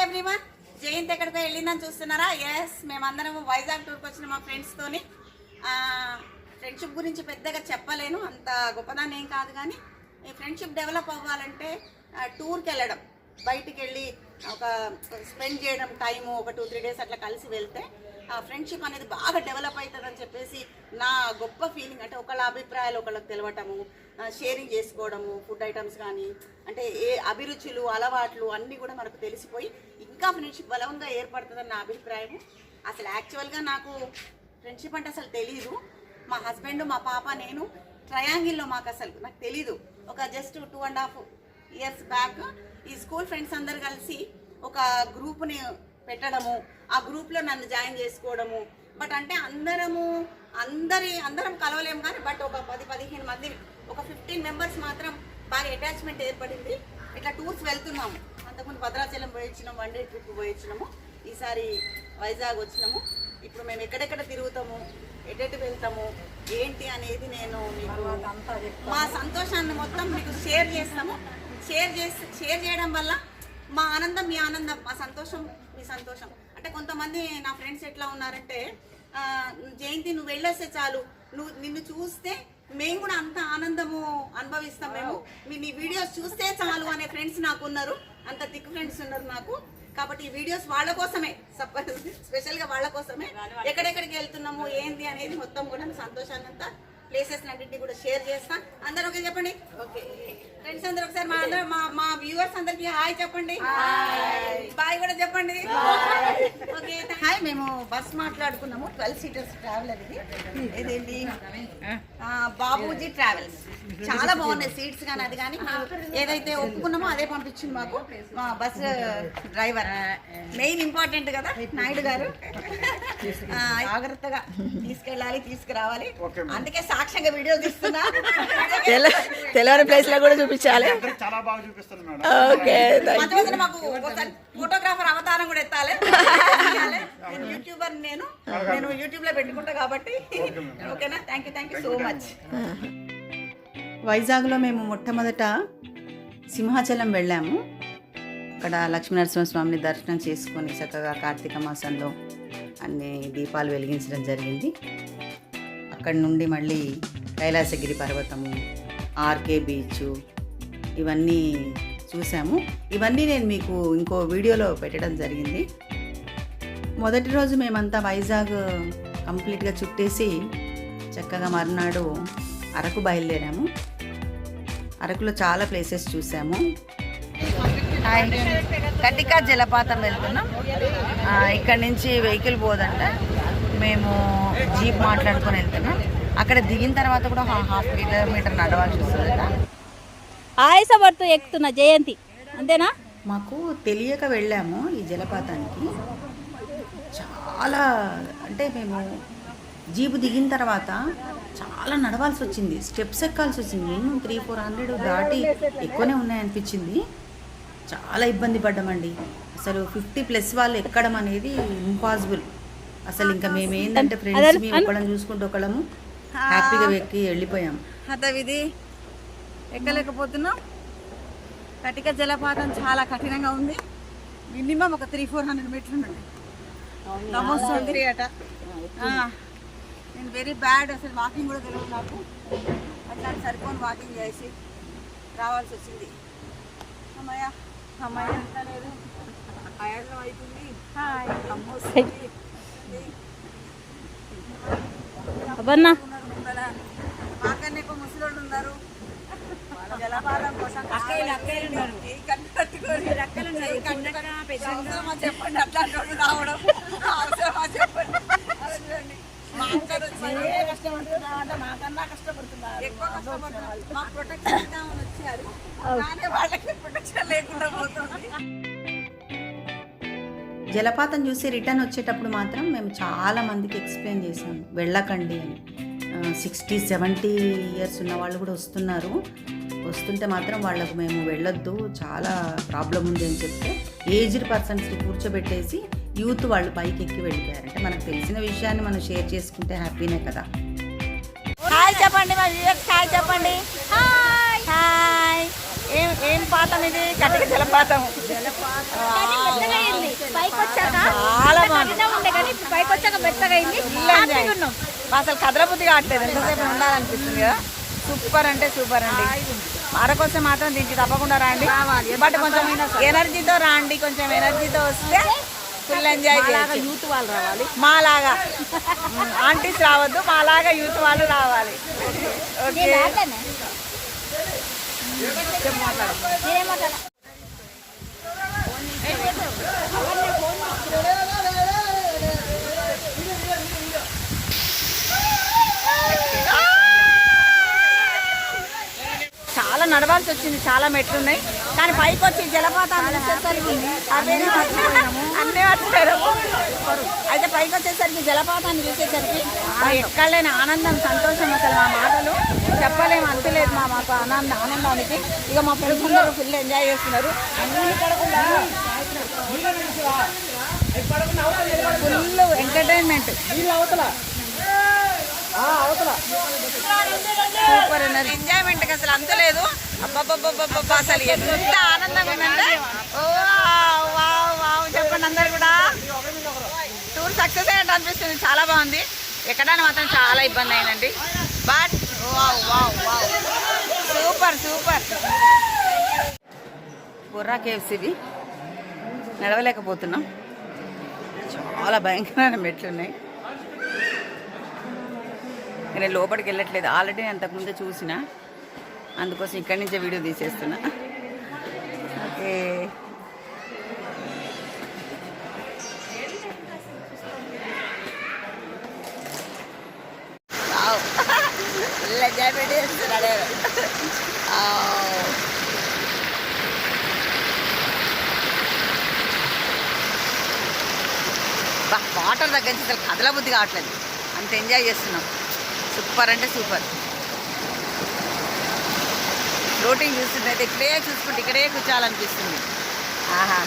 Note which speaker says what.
Speaker 1: Everyone Jayant ఎక్కడికో వెళ్ళిందని చూస్తున్నారా? ఎస్ మేమందరం వైజాగ్ టూర్కి వచ్చిన మా ఫ్రెండ్స్తోని ఫ్రెండ్షిప్ గురించి పెద్దగా చెప్పలేను అంత గొప్పదాన్ని ఏం కాదు కానీ ఈ ఫ్రెండ్షిప్ డెవలప్ అవ్వాలంటే టూర్కి వెళ్ళడం బయటికి వెళ్ళి ఒక స్పెండ్ చేయడం టైము ఒక టూ త్రీ డేస్ అట్లా కలిసి వెళ్తే ఫ్రెండ్షిప్ అనేది బాగా డెవలప్ అవుతుందని చెప్పేసి నా గొప్ప ఫీలింగ్ అంటే ఒకళ్ళ అభిప్రాయాలు ఒకళ్ళకి తెలవటము షేరింగ్ చేసుకోవడము ఫుడ్ ఐటమ్స్ కానీ అంటే ఏ అభిరుచులు అలవాట్లు అన్నీ కూడా మనకు తెలిసిపోయి ఇంకా ఫ్రెండ్షిప్ బలంగా ఏర్పడుతుందని నా అభిప్రాయం అసలు యాక్చువల్గా నాకు ఫ్రెండ్షిప్ అంటే అసలు తెలీదు. మా హస్బెండ్ మా పాప నేను ట్రయాంగిల్లో మాకు అసలు నాకు తెలీదు. ఒక just two and half years back ఈ స్కూల్ ఫ్రెండ్స్ అందరు కలిసి ఒక గ్రూప్ని పెట్టడము ఆ గ్రూప్లో నన్ను జాయిన్ చేసుకోవడము. బట్ అంటే అందరము అందరి అందరం కలవలేము కానీ బట్ ఒక పది పదిహేను మంది ఒక ఫిఫ్టీన్ మెంబర్స్ మాత్రం బాగా అటాచ్మెంట్ ఏర్పడింది. ఇట్లా టూర్స్ వెళ్తున్నాము. అంతకుముందు భద్రాచలం పోయి వచ్చినాము వన్ డే ట్రిప్ పోయి వచ్చినాము ఈసారి వైజాగ్ వచ్చినాము. ఇప్పుడు మేము ఎక్కడెక్కడ తిరుగుతాము ఎటెటు వెళ్తాము ఏంటి అనేది నేను మీకు మా సంతోషాన్ని మొత్తం మీకు షేర్ చేస్తాము. షేర్ చేసి షేర్ చేయడం వల్ల మా ఆనందం మీ ఆనందం మా సంతోషం మీ సంతోషం. అంటే కొంతమంది నా ఫ్రెండ్స్ ఎట్లా ఉన్నారంటే జయంతి నువ్వు వెళ్ళేస్తే చాలు. నువ్వు నిన్ను చూస్తే మేము కూడా అంత ఆనందము అనుభవిస్తాం మేము. మీ మీ వీడియోస్ చూస్తే చాలు అనే ఫ్రెండ్స్ నాకు ఉన్నారు. అంత థిక్ ఫ్రెండ్స్ ఉన్నారు నాకు. కాబట్టి ఈ వీడియోస్ వాళ్ళ కోసమే. స్పెషల్గా వాళ్ళ కోసమే. ఎక్కడెక్కడికి వెళ్తున్నాము ఏంది అనేది మొత్తం కూడా సంతోషాన్ని అంతా ప్లేసెస్ అన్నింటినీ కూడా షేర్ చేస్తా. అందరూ ఓకే చెప్పండి. ఓకే. ఫ్రెండ్స్ అందరూ ఒకసారి మా అందరూ మా మా వ్యూవర్స్ అందరికి హాయ్ చెప్పండి. బాయ్ కూడా చెప్పండి. ఓకే హాయ్ మేము బస్ మాట్లాడుకున్నాము. ట్వెల్వ్ సీటర్స్ ట్రావెలర్ ఇది. ఇదేంటి? ఆ, బాబూజీ ట్రావెల్స్ చాలా బాగున్నాయి సీట్స్ కానీ అది కానీ. ఏదైతే ఒప్పుకున్నామో అదే పంపించింది మాకు. మా బస్ డ్రైవర్ మెయిన్ ఇంపార్టెంట్ కదా నాయుడు గారు. ఆ, జాగ్రత్తగా తీసుకెళ్ళాలి తీసుకురావాలి. అందుకే సాక్ష్యంగా వీడియో తీస్తున్నా.
Speaker 2: తెల తెలవని ప్లేస్లో కూడా చూపించాలి.
Speaker 3: చాలా బాగా చూపిస్తుంది మేడం.
Speaker 2: ఓకే
Speaker 1: మాకు ఫోటోగ్రాఫర్ అవతారం కూడా ఎత్తాలి. నేను యూట్యూబర్ నేను. నేను యూట్యూబ్లో పెట్టుకుంటా కాబట్టి. ఓకేనా? Thank you thank you so much వైజాగ్లో మేము మొట్టమొదట సింహాచలం వెళ్ళాము. అక్కడ లక్ష్మీనరసింహస్వామిని దర్శనం చేసుకొని చక్కగా కార్తీక మాసంలో అన్ని దీపాలు వెలిగించడం జరిగింది. అక్కడి నుండి మళ్ళీ కైలాసగిరి పర్వతము ఆర్కే బీచ్ ఇవన్నీ చూసాము. ఇవన్నీ నేను మీకు ఇంకో వీడియోలో పెట్టడం జరిగింది. మొదటి రోజు మేమంతా వైజాగ్ కంప్లీట్గా చుట్టేసి చక్కగా మర్నాడు అరకు బయలుదేరాము. అరకులో చాలా ప్లేసెస్ చూసాము. కటికా జలపాతం వెళ్తున్నాం. ఇక్కడ నుంచి వెహికల్ పోదంట. మేము జీప్ మాట్లాడుకొని వెళ్తున్నాం. అక్కడ దిగిన తర్వాత కూడా హాఫ్ కిలోమీటర్ నడవాల్సి వస్తుందట
Speaker 4: ఆయాసపడుతూ ఎక్కుతున్న జయంతి. అంతేనా?
Speaker 1: మాకు తెలియక వెళ్ళాము ఈ జలపాతానికి. చాలా అంటే మేము జీపు దిగిన తర్వాత చాలా నడవాల్సి వచ్చింది. స్టెప్స్ ఎక్కాల్సి వచ్చింది. నేను త్రీ ఫోర్ హండ్రెడ్ దాటి ఎక్కువనే ఉన్నాయనిపించింది. చాలా ఇబ్బంది పడ్డామండి. అసలు ఫిఫ్టీ ప్లస్ వాళ్ళు ఎక్కడం అనేది ఇంపాసిబుల్. అసలు ఇంకా మేము ఏంటంటే ఫ్రెండ్స్ మేము ఒకళ్ళని చూసుకుంటూ ఒకళ్ళము హ్యాపీగా ఎక్కి వెళ్ళిపోయాం.
Speaker 5: హతవిధి ఎక్కలేకపోతున్నాం. కటిక జలపాతం చాలా కఠినంగా ఉంది. మినిమం ఒక త్రీ ఫోర్ హండ్రెడ్ మీటర్లు ఉండండి నమస్తుంది అట. నేను వెరీ బ్యాడ్ అసలు వాకింగ్ కూడా తెలియదు నాకు. అట్లా సరిపోని వాకింగ్ చేసి రావాల్సి వచ్చింది. అమ్మయ్య. అమ్మయ్య. అంత లేదు. ఆయాసం అవుతుంది అమ్మ వస్తుంది. ముసలోళ్ళు ఉన్నారు జలపాతం కోసం చెప్పండి అట్లాంటి వాళ్ళు రావడం అవసరమా చెప్పండి మా ఎక్కువ కష్టపడుతున్నారు ప్రొటెక్షన్ వచ్చారు కానీ వాళ్ళకి ప్రొటెక్షన్ లేకుండా పోతుంది
Speaker 1: జలపాతం చూసి రిటర్న్ వచ్చేటప్పుడు మాత్రం మేము చాలా మందికి ఎక్స్ప్లెయిన్ చేసాము వెళ్ళకండి అని. సిక్స్టీ సెవెంటీ ఇయర్స్ ఉన్న వాళ్ళు కూడా వస్తున్నారు. వస్తుంటే మాత్రం వాళ్ళకు మేము వెళ్ళొద్దు చాలా ప్రాబ్లం ఉంది అని చెప్తే ఏజ్డ్ పర్సన్స్ని కూర్చోబెట్టేసి యూత్ వాళ్ళు పైకి ఎక్కి వెళ్ళిపోయారంటే మనకు తెలిసిన విషయాన్ని మనం షేర్ చేసుకుంటే హ్యాపీనే కదా.
Speaker 4: హాయ్ చెప్పండి హాయ్ చెప్పండి. హాయ్ ఏం ఏం పాతం ఇది కటిక జలపాతం.
Speaker 1: చాలా బాగుంది. అసలు కదలబుద్ధి కావట్లేదు. ఎంతసేపు ఉండాలనిపిస్తుంది కదా? సూపర్ అంటే సూపర్ అండి. మరొకొస్తే మాత్రం దీనికి తప్పకుండా రాండి. బట్ కొంచెం ఎనర్జీతో రాండి. కొంచెం ఎనర్జీతో వస్తే ఫుల్ ఎంజాయ్ చేయొచ్చు.
Speaker 5: యూత్ వాళ్ళు రావాలి.
Speaker 1: మాలాగా. ఆంటీస్ రావద్దు. మాలాగా యూత్ వాళ్ళు రావాలి. ఓకే
Speaker 4: నేను రాట్లేనే. నేనేం మాట్లాడ
Speaker 1: చాలా నడవాల్సి వచ్చింది చాలా మెట్లు ఉన్నాయి. కానీ పైకి వచ్చి జలపాతాలు చూసేసరికి అన్నీ మర్చిపోయాము అయితే పైకి వచ్చేసరికి జలపాతాన్ని చూసేసరికి ఆ ఎక్కడలేని ఆనందం సంతోషం అసలు మా మాటలు. ఒక ఆనంద ఆనందానికి ఇక మా ఫ్రెండ్స్ అందరూ ఫుల్ ఎంజాయ్ చేస్తున్నారు. ఫుల్ ఎంటర్టైన్మెంట్ సూపర్ అన్నారు ఎంజాయ్మెంట్ అసలు అంతలేదు అబ్బబ్బబ్బబ్బబ్బ అసలు ఎంత ఆనందంగా ఉందంటే ఓ వావ్, వావ్, వావ్ చెప్పండి అందరు కూడా. టూర్ సక్సెస్ అయినట్టు అనిపిస్తుంది. చాలా బాగుంది. ఎక్కడానికి మాత్రం చాలా ఇబ్బంది అయిందండి. But wow wow wow. Super super. Borra caves ఇవి నడవలేకపోతున్నాం. చాలా భయంకరమైన మెట్లు ఉన్నాయి నేను లోపలికి వెళ్ళట్లేదు. ఆల్రెడీ నేను అంతకుముందే చూసిన. అందుకోసం ఇక్కడి నుంచే వీడియో తీసేస్తున్నా. ఓకే. వావ్. ఫుల్ చేస్తున్నాడు వాటర్ దగ్గర నుంచి అసలు కదల బుద్ధి కావట్లేదు. అంత ఎంజాయ్ చేస్తున్నాం. సూపర్ అంటే సూపర్ ఫ్లోటింగ్ చూస్తుంటే అయితే ఇక్కడే చూసుకుంటే ఇక్కడే కూర్చోాలనిపిస్తుంది ఆహా.